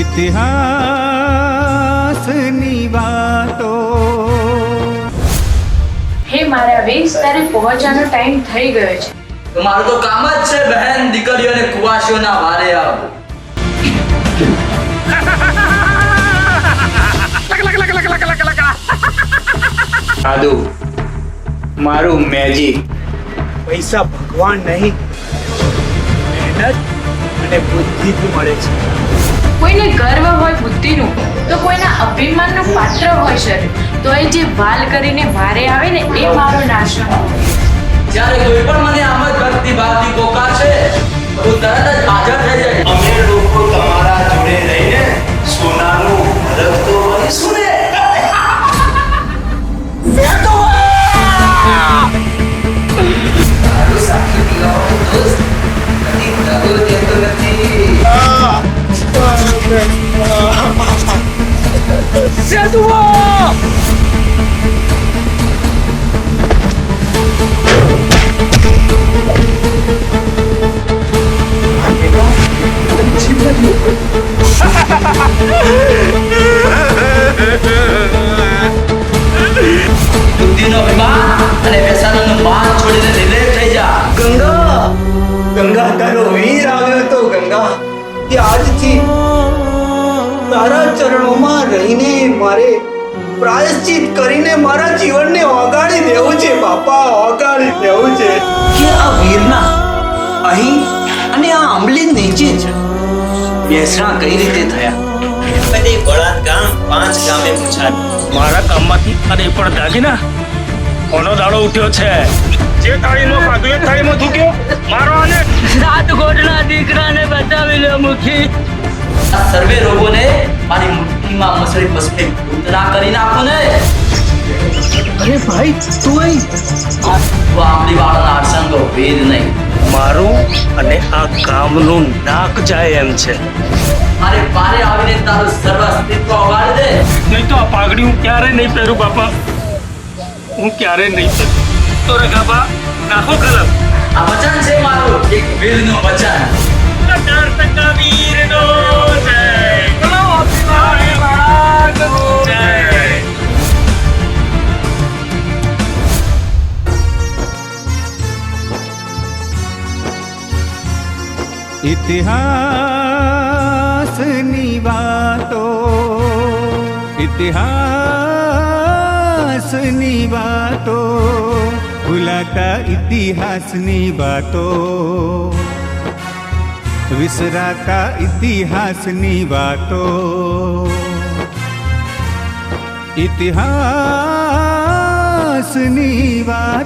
ઇતિહાસની વાતો. હે મારા વેશ તારે પહોંચવાનો ટાઈમ થઈ ગયો છે. તમારું મારું તો કામ જ છે બહેન દીકરીઓ અને કુવાસીઓના વારે આવો સાધુ મારું મેજિક પૈસા ભગવાન નહીં મહેનત અને બુદ્ધિથી મળે છે. કોઈને ગર્વ હોય બુદ્ધિનું, તો કોઈના અભિમાનનું પાત્ર હોય શરીર તો એ જે વાલ કરીને વારે આવે ને, એ મારો નાશનો જ્યારે કોઈ પણ મને આમ જ ભક્તિ ભાવથી પોકારશે તો હું તરત જ બુદ્ધિનો અભિમાન અને વ્યસનનું માન છોડીને નિર્લેપ થઈ જા ગંગા ગંગા તારો વીર આવ્યો તો ગંગા કે આજથી તારા ચરણોમાં રહીને મારે પ્રાયશ્ચિત કરીને મારા જીવનને ઓગાળી દેવું છે બાપા ઓગાળી દેવું છે. કે આ વીરના અહીં અને આ આંબલી નીચે જ બેસણા કઈ રીતે થયા? બધી બળાદ ગામ પાંચ ગામે પૂછાય મારા કામમાંથી અને પણ દાગીના? કોનો દાડો ઉઠ્યો છે? જે થાળીમાં ખાધું એ થાળીમાં થૂક્યો? મારો અને સાત ગોટના દીકરાને બચાવી લો મુખી. આ સર્વે રોગોને મારી મુઠ્ઠીમાં મસળી મસળી ઉતરા કરી નાખો ને અરે ભાઈ તું અહીં આ આપણી વાળાના આસંગો ભેદ નહીં. મારું અને આ ગામનું નાક જાય એમ છે. મારે પારે આવીને તારું સર્વ અસ્તિત્વ ઓગાળી દે. નહીં તો આ પાઘડી હું ક્યારે નહીં પહેરું બાપા. હું ક્યારે નહીં પહેરું. તો રે ગાબા નાખો કલમ. આ વચન છે મારું એક વીરનું વચન. ઇતિહાસની વાતો ઇતિહાસની વાતો ભૂલાતા ઇતિહાસની વાતો વિસરાતા ઇતિહાસની વાતો ઇતિહાસની વાતો